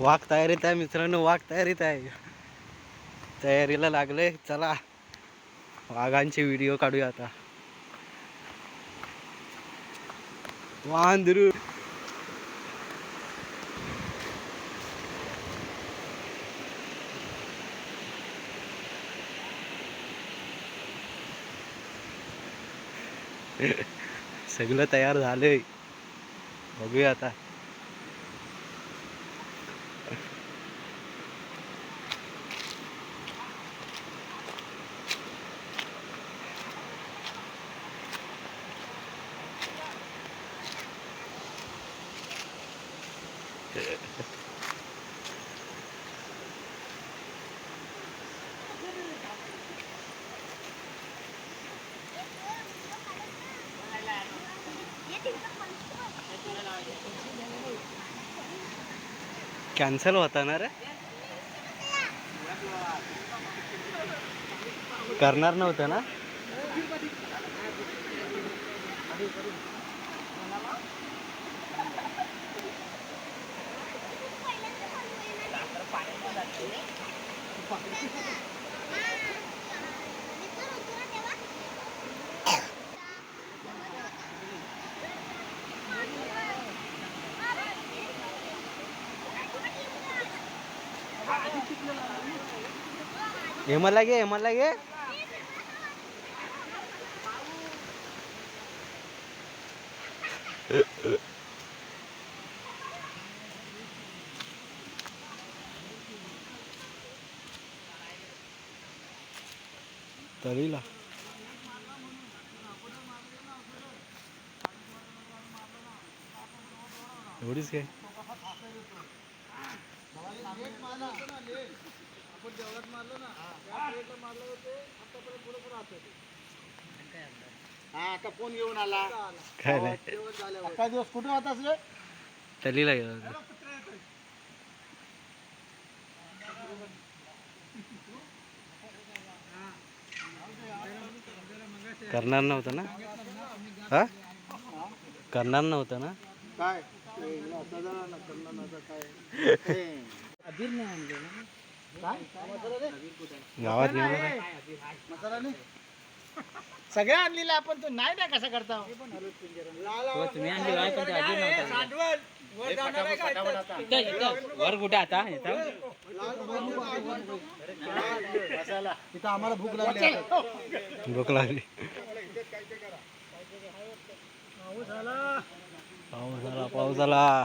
वाघ तयारीत आहे मित्रांनो वाघ तयारीत आहे. तयारीला लागले चला वाघांचे व्हिडिओ काढूया आता. वांदरू. सगळं तयार झालंय. बघूया आता. कॅन्सल होता ना रे? करणार नव्हतं ना? हे मला घे हे मला घे. तरीला. एवढीच काय हा. आता फोन घेऊन आला? काय नाही. काय दिवस कुठे होतास रे तरीला गेला होता. करणार नव्हतं ना? हा? करणार नव्हतं ना? काय? ते हिला सजवलं ना, करणं नव्हतं काय? हे. गावात नेणार मसाला नाही? सगळ्या आणलेल्या आपण तू नाही ना कसा करता? तुम्ही वर कुठे आता? तिथं आम्हाला भूक लागली आता. भूक लागली. पाऊस आला पाऊस आला.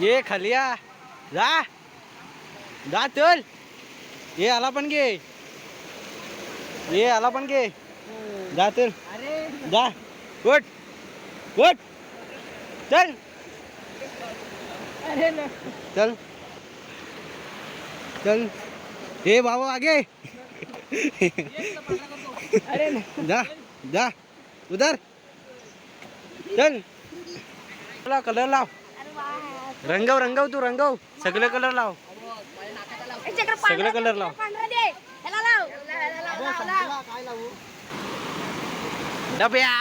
ये खालिया जा. जा चल. ये आला पण घे. ये आला पण घे. जा चल. जा. उठ. उठ. चल. चल. चल. ए बाबा आगे. जा. जा. उधर. चल. कलर लाव. रंगव रंगव तू रंगव. सगळे कलर लाव. सगळे कलर लाव. डब्या.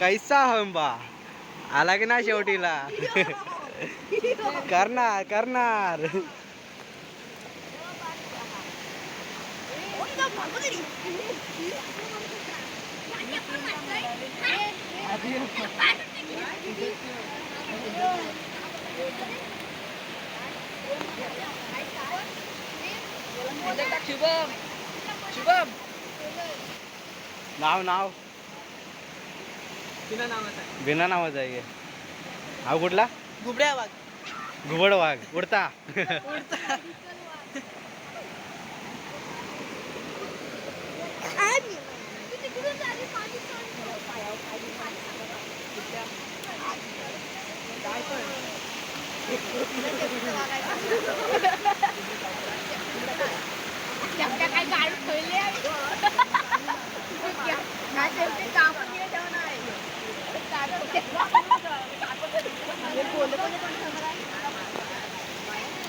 कैसा हंबा आला की ना शेवटीला? करणार करणार. शुभम शुभम नाव नाव. बिना नावाचा आहे. बिना नावाचा आहे हा कुठला? गुबड्या वाघ घुबड वाघ उडता chặt cái cái cái thủy liên chặt cái cái cái cao bao nhiêu chỗ này chặt cái chặt đó chặt cái cái cuốn nó có những con thằng đấy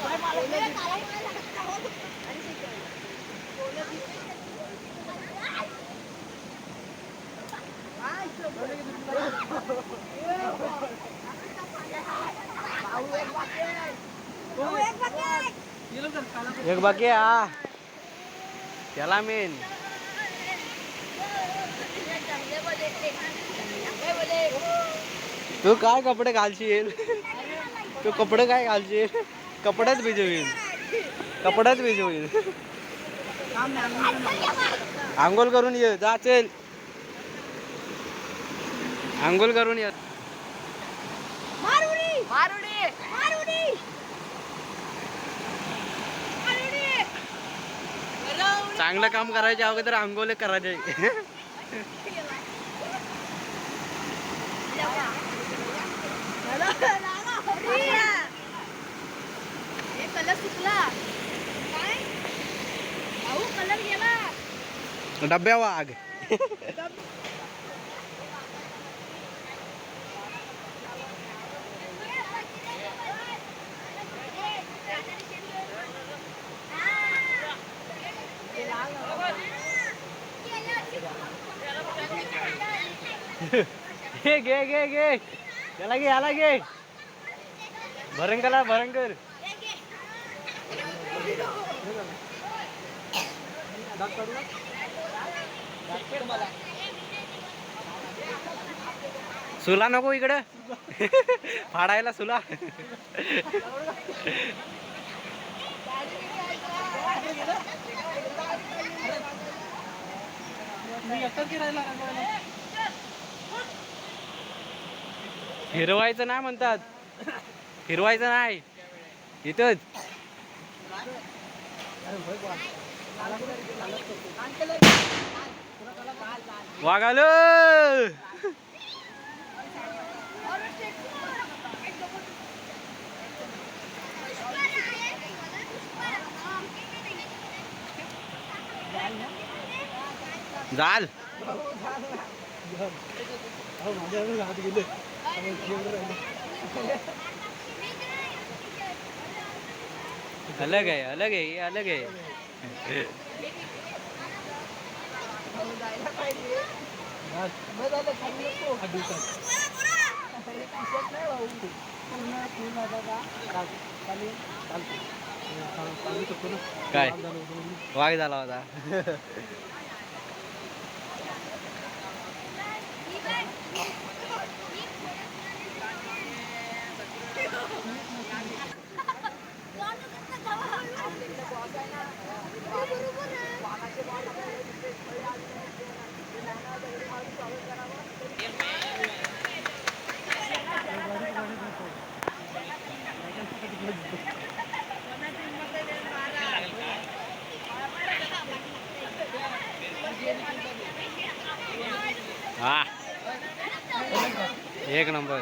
mày mà lấy cái cái Thank you. एक बाकी हा. त्याला main. तू काय कपडे घालशील? तू कपडे काय घालशील? कपड्यात भिजवील कपड्यात भिजवील आंघोळ करून ये जा चल. आंघोळ करून ये. मारुडी! मारुडी! मारुडी! चांगलं काम करायच्या अगोदर आंघोळ करायचे. हे डब्या वाघ हे घे घे घे. याला घे याला घे. भरंगला भरंकर सुला नको इकडं. फाडायला सुला. हिरवायचं नाही म्हणतात. फिरवायचं नाही. इथंच. वागालो जाल. अलग आहे अलग आहे ये अलग आहे काय? वाघ झाला होता हा एक नंबर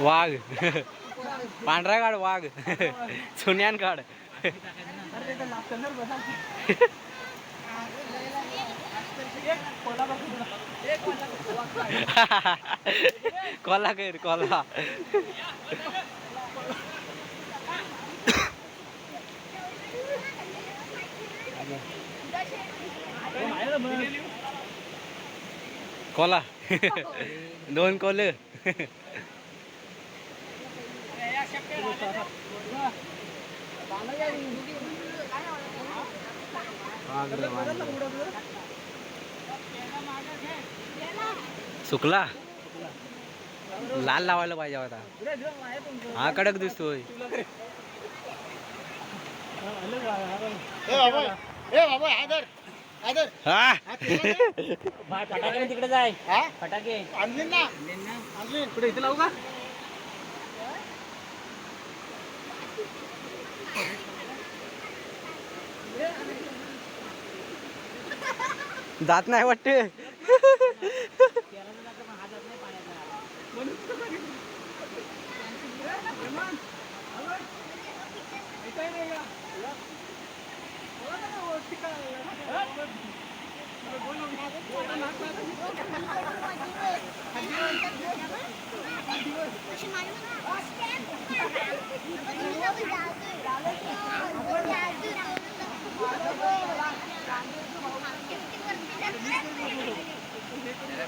वाघ. पांढरा काढ वाघ. सुन्यान काढ कॉला कर कॉला कॉला दोन कॉल सुकला? लाल लावायला पाहिजे होता हा कडक दिसतोय. ए बाबा ए बाबा आदर आदर केला ना? फटाके तिकडे जाय. फटाके. आणलीन ना. आणलीन पुढे इथे लावू का? जात नाही वाटते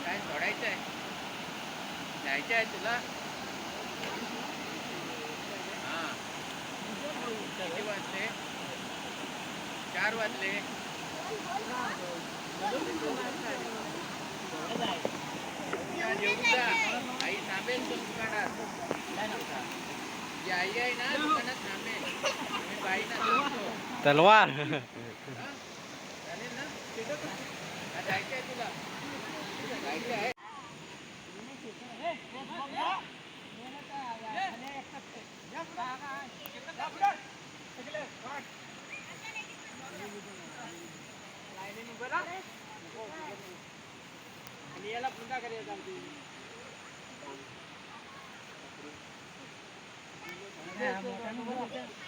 काय सोडायचं आहे जायचं आहे तुला? हा. किती वाजले? चार वाजले. आई थांबेल तू दुकानात जी आई आहे ना दुकानात थांबेल. मी बाईना सांगतो. तलवार. चालेल ना? जायचं आहे तुला. जायचं आहे तुमचा चमाकत अगरबत्ती घे ए, योग्य अगरबत्ती घे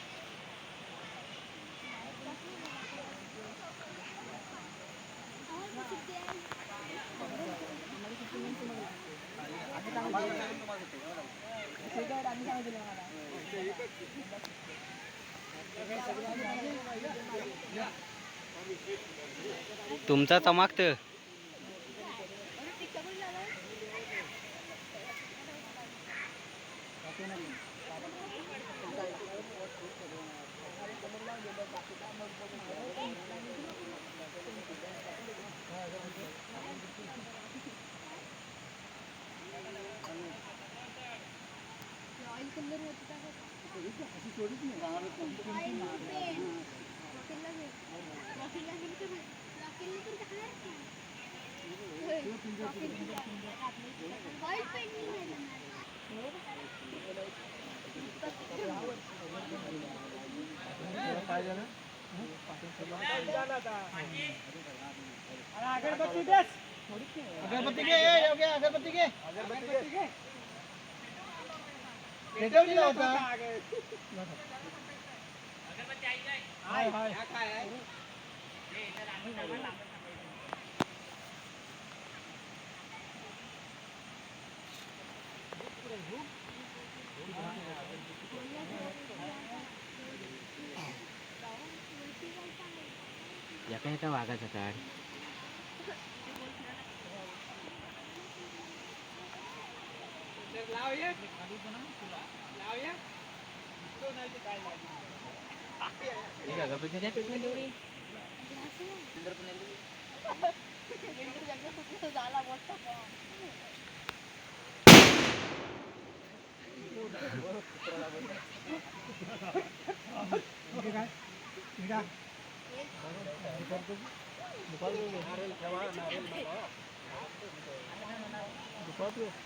तुमचा चमागत पेटवलेला होता हाय हाय एका एका वाघाचा काढ एक पाच दहा मिनिटं. बरं ना, झालं ना. चला, Gracias.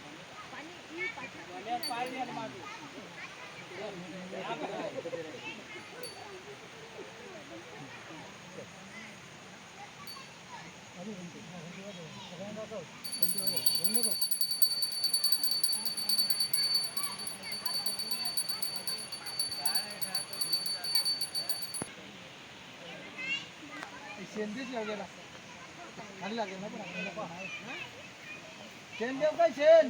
शेंदीच लागेल खाली लागेल ना पण आपल्याला पण आहे. शेण देव काय शेण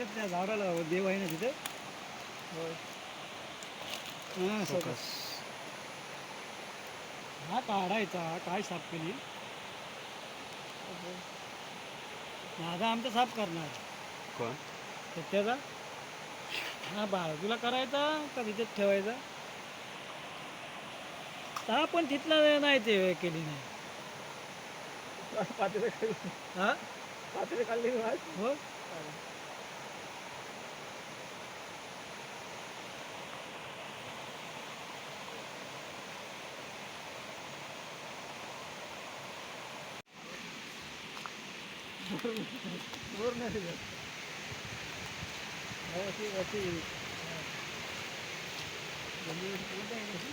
तिथे त्या झाडाला देव आहे ना तिथे? हां हा काढायचा काय साफ केली? दादा आमचा साफ करणार. कोण? सत्याचा? हा बाजूला करायचा का तिथेच ठेवायचा? हा पण तिथला नाही ते केली नाही. हा? पात्र खाल्ली हो? वर नाही त्याच्यात. हो, अशी- अशी. हा. जमिनीवर कोणतं आहे अशी?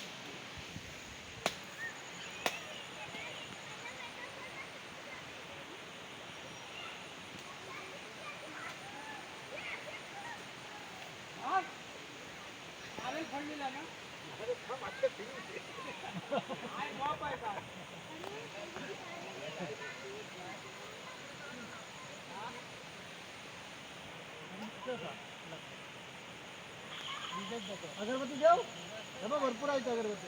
अगरबत्ती देऊ हे बघ, भरपूर आहेत अगरबत्ती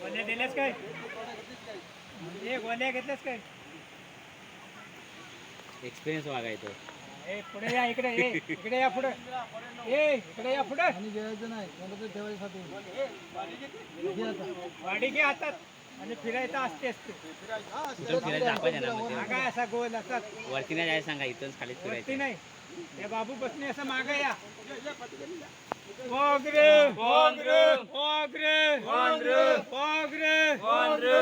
गोल्या दिल्यास काय? ए गोल्या घेतल्यास काय? एक्सपिरियन्स मागायचो ए पुढे या इकडे ए इकडे या पुढे. ए इकडे या पुढे. आणि घ्यायचं नाही ठेवायसाठी घे आता. वाडी घे हातात. आणि फिरायचं असते असते. फिरायला दाखवायचं ना मग हा काय असा गोल असतात वरती नाही जायचं सांगा इथूनच खाली वरती नाही. हे बाबू बसणे असं मागे या. वागरे वागरे वागरे वागरे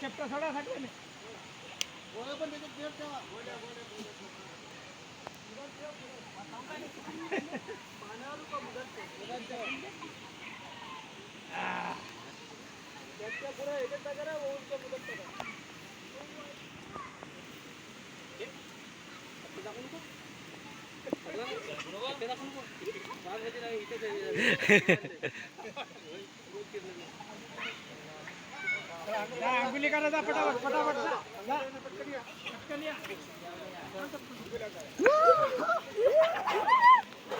शेपटा सोडा सगळे गोळ्या पण त्याच्यात देत ठेवा गोळ्या गोळ्या पाण्यावर का मुदत त्याच्या पुढे ह्याच्यात करा ओळच्या मुदत करा दाखवू नको दाखवू नको इथे अंगुली करायचा फटाफट फटाफट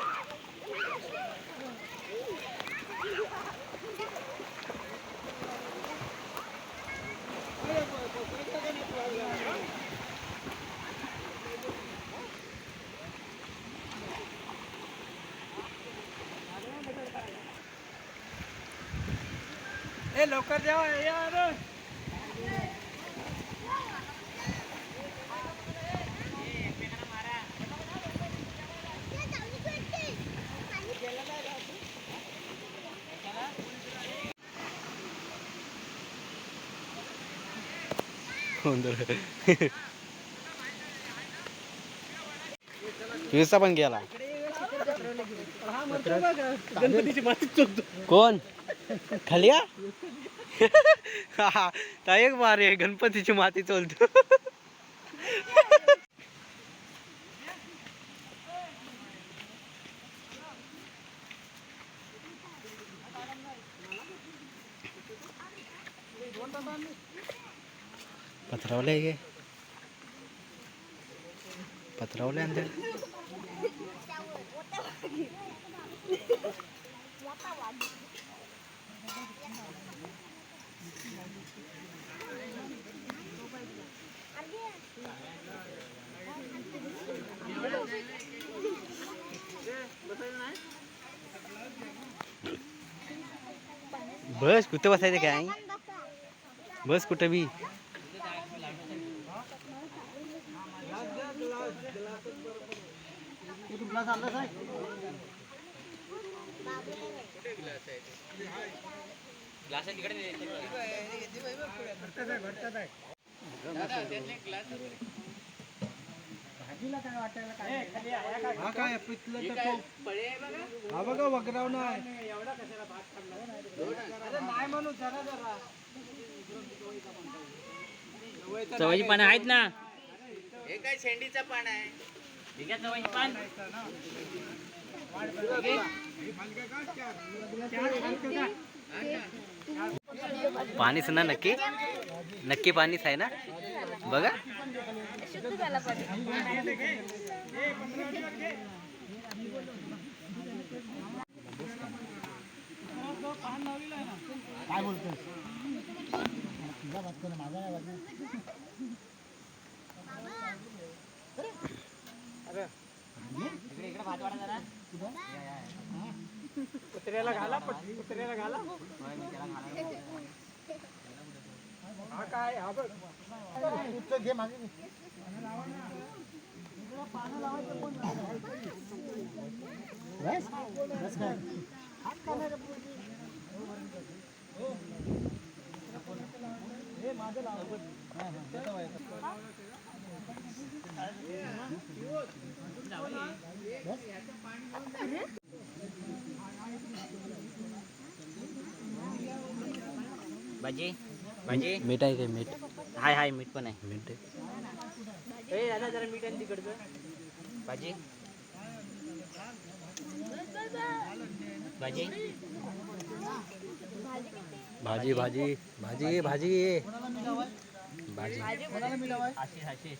ए लवकर द्या यार पिसा पण गेला. कोण? खालिया हा? एक बार आहे गणपतीची माती चोलतो. पथरावले गे पथरावले अंदर बस कुठं बसायचं काय? बस कुठं बी? तू ग्लास आणलास आहे कुठे ग्लास आहे. भाजीला काय वाटायला काय खाली आहे काय हा काय पितलं तर तो आहे हा बघा आहे एवढा कशाला भात आहे. अरे नाही म्हणून जरा जरा चवाची पानं आहेत ना हे काय शेंडीचं पान आहे पाणीच ना नक्की? नक्की पाणीच आहे ना? बघा. काय बोलतो तुझा वाटतो ना माझा नाही वाटत कुत्र्याला घाला पण कुत्र्याला घाला हा काय हा बघ तुझं घे मागे घे. बस? बस काय? हा, हा, त्याचा वय. भाजी भाजी मीठ आहे काय मीठ हाय हाय मीठ पण आहे मीठ आहे ए दादा जरा मीठ आहे तिकडचं भाजी भाजी भाजी भाजी भाजी भाजी भाजी आशिष आशिष